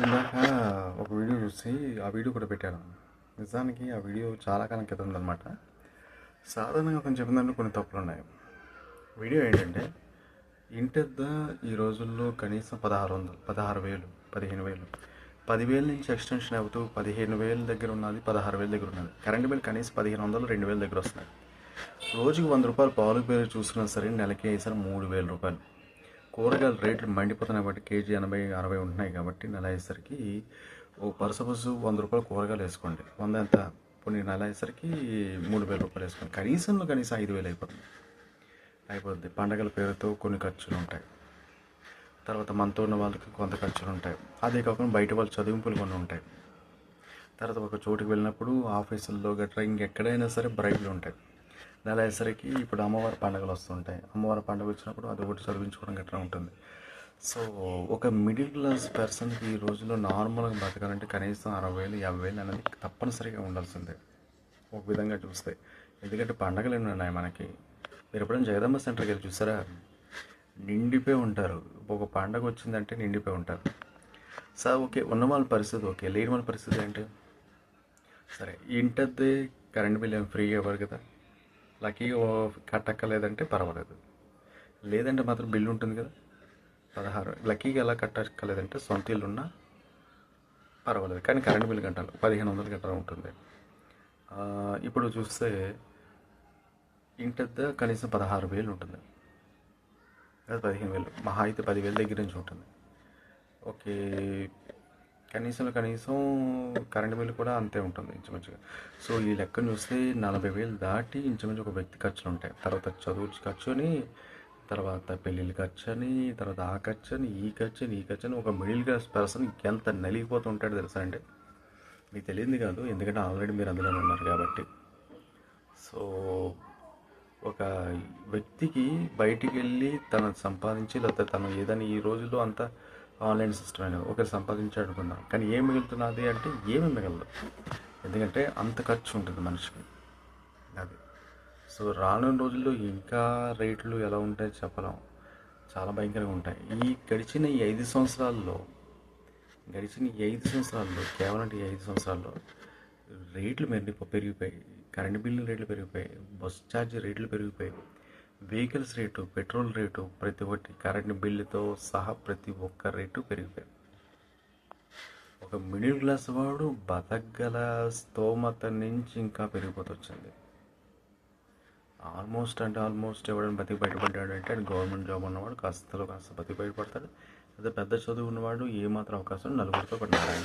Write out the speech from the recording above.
ఇందాక ఒక వీడియో చూసి ఆ వీడియో కూడా పెట్టాను. నిజానికి ఆ వీడియో చాలా కాలం క్రితం ఉందన్నమాట. సాధారణంగా కొంచెం చెప్పిందంటే కొన్ని తప్పులు ఉన్నాయి. వీడియో ఏంటంటే ఇంటద్ద ఈ రోజుల్లో కనీసం పదహారు వందలు పదహారు వేలు పదిహేను వేలు పదివేల నుంచి ఎక్స్టెన్షన్ అవుతూ పదిహేను వేల దగ్గర ఉన్నది పదహారు వేల దగ్గర ఉన్నది కరెంట్ బిల్ కనీసం పదిహేను వందలు రెండు వేల దగ్గర వస్తున్నాయి. రోజుకి వంద రూపాయలు పాలు పేరు చూసుకున్నా సరే నెలకి వేసారు మూడు వేల రూపాయలు. కూరగాయల రేట్లు మండిపోతున్నాయి కాబట్టి కేజీ ఎనభై అరవై ఉంటున్నాయి కాబట్టి నెల అయ్యేసరికి ఓ పరుసపసు వంద రూపాయలు కూరగాయలు వేసుకోండి. వంద ఎంత? కొన్ని నెల అయ్యేసరికి మూడు వేల రూపాయలు వేసుకోండి. కనీసంలో కనీసం ఐదు వేలు అయిపోతుంది. అయిపోతుంది. పండగల పేరుతో కొన్ని ఖర్చులు ఉంటాయి. తర్వాత మనతో ఉన్న వాళ్ళకి కొంత ఖర్చులు ఉంటాయి. అదే కాకుండా బయట వాళ్ళు చదివింపులు కొన్ని ఉంటాయి. తర్వాత ఒక చోటుకి వెళ్ళినప్పుడు ఆఫీసుల్లో గట్రా ఇంకెక్కడైనా సరే బ్రైట్లు ఉంటాయి. నెల అయ్యేసరికి ఇప్పుడు అమ్మవారి పండుగలు వస్తుంటాయి. అమ్మవారి పండుగ వచ్చినప్పుడు అది ఒకటి చదివించుకోవడం గట్రా ఉంటుంది. సో ఒక మిడిల్ క్లాస్ పర్సన్కి ఈ రోజుల్లో నార్మల్గా బతకాలంటే కనీసం అరవై వేలు యాభై వేలు అనేది తప్పనిసరిగా ఉండాల్సిందే. ఒక విధంగా చూస్తే. ఎందుకంటే పండగలు ఎన్ని ఉన్నాయి మనకి? మీరు ఎప్పుడైనా జగదమ్మ సెంటర్కి వెళ్ళి చూసారా? నిండిపోయి ఉంటారు. ఒక పండగ వచ్చిందంటే నిండిపోయి ఉంటారు. సార్ ఓకే ఉన్న వాళ్ళ పరిస్థితి ఓకే. లేని వాళ్ళ పరిస్థితి ఏంటి? సరే ఇంటద్దే కరెంట్ బిల్ ఏం ఫ్రీగా ఇవ్వరు కదా? లక్కీగా కట్టక్కలేదంటే పర్వాలేదు. లేదంటే మాత్రం బిల్లు ఉంటుంది కదా. పదహారు లక్కీగా ఎలా కట్టక్కలేదంటే సొంత ఇల్లు ఉన్నా పర్వాలేదు. కానీ కరెంట్ బిల్ కట్టాలి. పదిహేను వందలు కట్టాలి ఉంటుంది. ఇప్పుడు చూస్తే ఇంటద్ద కనీసం పదహారు వేలు ఉంటుంది. లేదా పదిహేను వేలు. మహా అయితే పదివేల దగ్గర నుంచి ఉంటుంది. ఓకే కనీసం కనీసం కరెంట్ బిల్లు కూడా అంతే ఉంటుంది ఇంచుమించుగా. సో ఈ లెక్కను చూస్తే నలభై వేలు దాటి ఇంచుమించు ఒక వ్యక్తి ఖర్చులు ఉంటాయి. తర్వాత చదువు ఖర్చు అని తర్వాత పెళ్ళిళ్ళ ఖర్చు అని తర్వాత ఆ ఖర్చు అని ఈ ఖర్చు అని ఈ ఖర్చు అని ఒక మిడిల్ క్లాస్ పర్సన్ ఎంత నలిగిపోతూ ఉంటాడు తెలుసా అండి? మీకు తెలియదు కాదు ఎందుకంటే ఆల్రెడీ మీరు అందులోనే ఉన్నారు కాబట్టి. సో ఒక వ్యక్తికి బయటికి వెళ్ళి తను సంపాదించి లేకపోతే తను ఏదని ఈ రోజుల్లో అంతా ఆన్లైన్ సిస్టమ్ అనేది ఒకరు సంపాదించాడు అనుకుందాం కానీ ఏం మిగులుతున్నది అంటే ఏమి మిగలదు. ఎందుకంటే అంత ఖర్చు ఉంటుంది మనిషికి. అది. సో రానున్న రోజుల్లో ఇంకా రేట్లు ఎలా ఉంటాయో చెప్పలేం. చాలా భయంకరంగా ఉంటాయి. ఈ గడిచిన ఈ ఐదు సంవత్సరాల్లో గడిచిన ఈ ఐదు సంవత్సరాల్లో కేవలం ఈ ఐదు సంవత్సరాల్లో రేట్లు మెరిగి పెరిగిపోయాయి. కరెంట్ బిల్లు రేట్లు పెరిగిపోయాయి. బస్ ఛార్జ్ రేట్లు పెరిగిపోయాయి. వెహికల్స్ రేటు పెట్రోల్ రేటు ప్రతి ఒక్కటి కరెంట్ బిల్లుతో సహా ప్రతి ఒక్క రేటు పెరిగిపోయాయి. ఒక మిడిల్ క్లాస్ వాడు బతకగల స్తోమత నుంచి ఇంకా పెరిగిపోతూ వచ్చింది ఆల్మోస్ట్ అంటే ఆల్మోస్ట్ ఎవడైనా బతికి బయటపడ్డాడు అంటే గవర్నమెంట్ జాబ్ ఉన్నవాడు కాస్తలో కాస్త బతికి బయటపడతాడు. అదే పెద్ద చదువు ఉన్నవాడు ఏమాత్రం అవకాశం నలుగురితో పడినాడు.